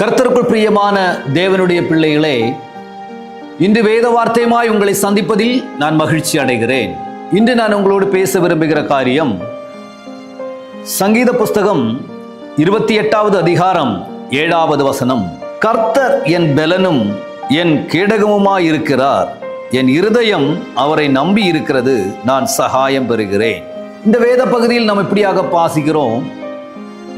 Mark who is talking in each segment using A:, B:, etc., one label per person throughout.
A: கர்த்தருக்குள் பிரியமான தேவனுடைய பிள்ளைகளே இன்று வேத வார்த்தையுமாய் உங்களை சந்திப்பதில் நான் மகிழ்ச்சி அடைகிறேன். இன்று நான் உங்களோடு பேச விரும்புகிற காரியம் சங்கீத புஸ்தகம் இருபத்தி எட்டாவது அதிகாரம் ஏழாவது வசனம். கர்த்தர் என் பெலனும் என் கேடகமுமாய் இருக்கிறார். என் இருதயம் அவரை நம்பி இருக்கிறது நான் சகாயம் பெறுகிறேன். இந்த வேத பகுதியில் நாம் இப்படியாக பாசிக்கிறோம்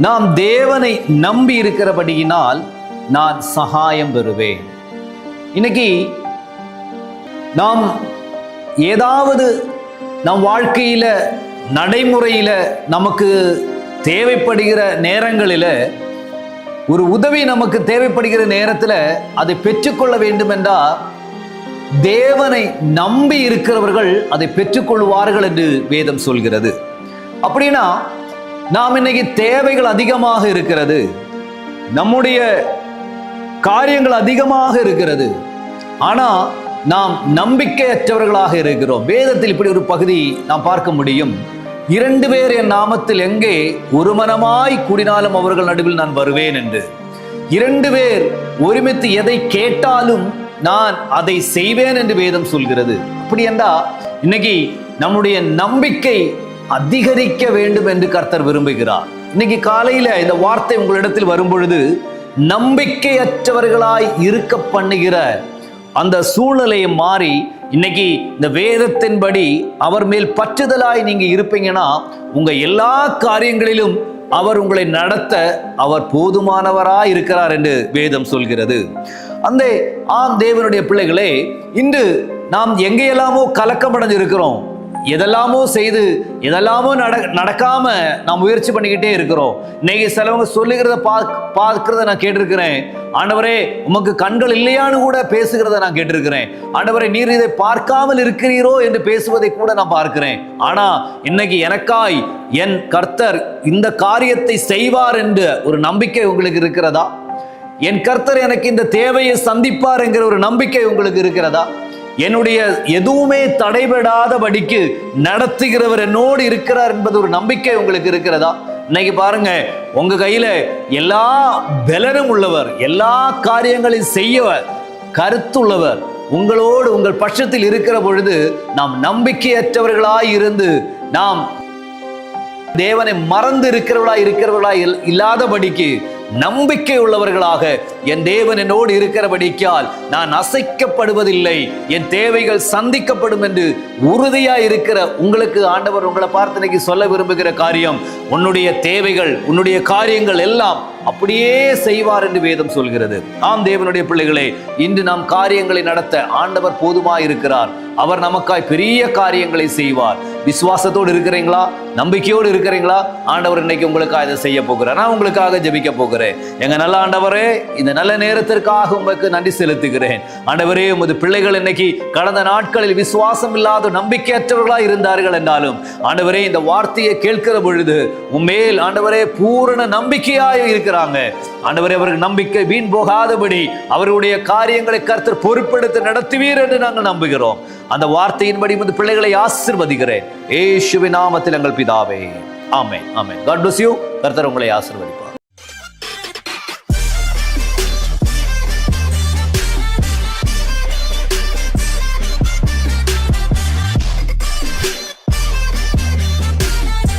A: நாம் தேவனை நம்பி இருக்கிறபடியினால் நான் சகாயம் பெறுவேன். இன்னைக்கு நாம் ஏதாவது நம் வாழ்க்கையில் நடைமுறையில் நமக்கு தேவைப்படுகிற நேரங்களில் ஒரு உதவி நமக்கு தேவைப்படுகிற நேரத்தில் அதை பெற்றுக்கொள்ள வேண்டும் என்றால் தேவனை நம்பி இருக்கிறவர்கள் அதை பெற்றுக்கொள்வார்கள் என்று வேதம் சொல்கிறது. அப்படின்னா நாம் இன்னைக்கு தேவைகள் அதிகமாக இருக்கிறது. நம்முடைய காரியங்கள் அதிகமாக இருக்கிறது. ஆனா நாம் நம்பிக்கையற்றவர்களாக இருக்கிறோம். வேதத்தில் இப்படி ஒரு பகுதி நாம் பார்க்க முடியும். இரண்டு பேர் என் நாமத்தில் எங்கே ஒரு மனமாய் கூடினாலும் அவர்கள் நடுவில் நான் வருவேன் என்று. இரண்டு பேர் ஒருமித்து எதை கேட்டாலும் நான் அதை செய்வேன் என்று வேதம் சொல்கிறது. அப்படி என்றா இன்னைக்கு நம்முடைய நம்பிக்கை அதிகரிக்க வேண்டும் என்று கர்த்தர் விரும்புகிறார். இன்னைக்கு காலையில இந்த வார்த்தை உங்களிடத்தில் வரும்பொழுது நம்பிக்கையற்றவர்களாய் இருக்க பண்ணுகிற அந்த சூழ்நிலையை மாறி இன்னைக்கு இந்த வேதத்தின்படி அவர் மேல் பற்றுதலாய் நீங்க இருப்பீங்கன்னா உங்க எல்லா காரியங்களிலும் அவர் உங்களை நடத்த அவர் போதுமானவராய் இருக்கிறார் என்று வேதம் சொல்கிறது. அந்த ஆம் தேவனுடைய பிள்ளைகளே இன்று நாம் எங்கேயெல்லாமோ கலக்கமடைஞ்சு இருக்கிறோம் எதெல்லாமோ செய்து எதெல்லாமோ நட நடக்காம நாம் முயற்சி பண்ணிக்கிட்டே இருக்கிறோம். இன்னைக்கு சிலவங்க சொல்லுகிறத பா பார்க்கிறத நான் கேட்டிருக்கிறேன். ஆண்டவரே உமக்கு கண்கள் இல்லையான்னு கூட பேசுகிறத நான் கேட்டிருக்கிறேன். ஆண்டவரே நீர் இதை பார்க்காமல் இருக்கிறீரோ என்று பேசுவதை கூட நான் பார்க்கிறேன். ஆனா இன்னைக்கு எனக்காய் என் கர்த்தர் இந்த காரியத்தை செய்வார் என்று ஒரு நம்பிக்கை உங்களுக்கு இருக்கிறதா? என் கர்த்தர் எனக்கு இந்த தேவையை சந்திப்பார் என்கிற ஒரு நம்பிக்கை உங்களுக்கு இருக்கிறதா? என்னுடைய எதுவுமே தடைபடாதபடிக்கு நடத்துகிறவர் என்னோடு இருக்கிறார் என்பது ஒரு நம்பிக்கை உங்களுக்கு இருக்கிறதா? இன்னைக்கு பாருங்க உங்க கையில எல்லா பலனும் உள்ளவர் எல்லா காரியங்களையும் செய்யவர் கருத்துள்ளவர். உங்களோடு உங்கள் பட்சத்தில் இருக்கிற பொழுது நாம் நம்பிக்கையற்றவர்களாய் இருந்து நாம் தேவனை மறந்து இருக்கிறவர்களாய் இருக்கிறவர்களாய் இல்லாதபடிக்கு நம்பிக்கை உள்ளவர்களாக என் தேவன் என்னோடு இருக்கிறபடிக்கால் நான் அசைக்கப்படுவதில்லை. என் தேவைகள் சந்திக்கப்படும் என்று உறுதியா இருக்கிற உங்களுக்கு ஆண்டவர் உங்களை பார்த்து சொல்ல விரும்புகிற காரியம் உன்னுடைய தேவைகள் உன்னுடைய காரியங்கள் எல்லாம் அப்படியே செய்வார் என்று வேதம் சொல்கிறது. ஆம் தேவனுடைய பிள்ளைகளே இன்று நாம் காரியங்களை நடத்த ஆண்டவர் போதுமாய் இருக்கிறார். அவர் நமக்காய் பெரிய காரியங்களை செய்வார். விசுவாசத்தோடு இருக்கிறீங்களா? நம்பிக்கையோடு இருக்கிறீங்களா? ஆண்டவர் இன்னைக்கு உங்களுக்காக இதை செய்ய போகிறார். நான் உங்களுக்காக ஜபிக்க போகிறேன். எங்க நல்ல ஆண்டவரே இந்த நல்ல நேரத்திற்காக உங்களுக்கு நன்றி செலுத்துகிறேன். ஆண்டவரே உமது பிள்ளைகள் இன்னைக்கு கடந்த நாட்களில் விசுவாசம் இல்லாத நம்பிக்கையற்றவர்களாக இருந்தார்கள் என்றாலும் ஆண்டவரே இந்த வார்த்தையை கேட்கிற பொழுது உண்மையில் ஆண்டவரே பூரண நம்பிக்கையாக இருக்கிற இருக்கிறாங்க ஆண்டவரே அவருக்கு நம்பிக்கை வீண் போகாதபடி அவருடைய காரியங்களை கருத்தர் பொறுப்பெடுத்து நடத்துவீர் என்று நாங்கள் நம்புகிறோம். அந்த வார்த்தையின்படி வந்து பிள்ளைகளை ஆசிர்வதிக்கிறேன். ஏசுவின் நாமத்தில் எங்கள் பிதாவே. ஆமே ஆமே காட் பிளஸ் யூ கர்த்தர் உங்களை ஆசிர்வதிப்பார்.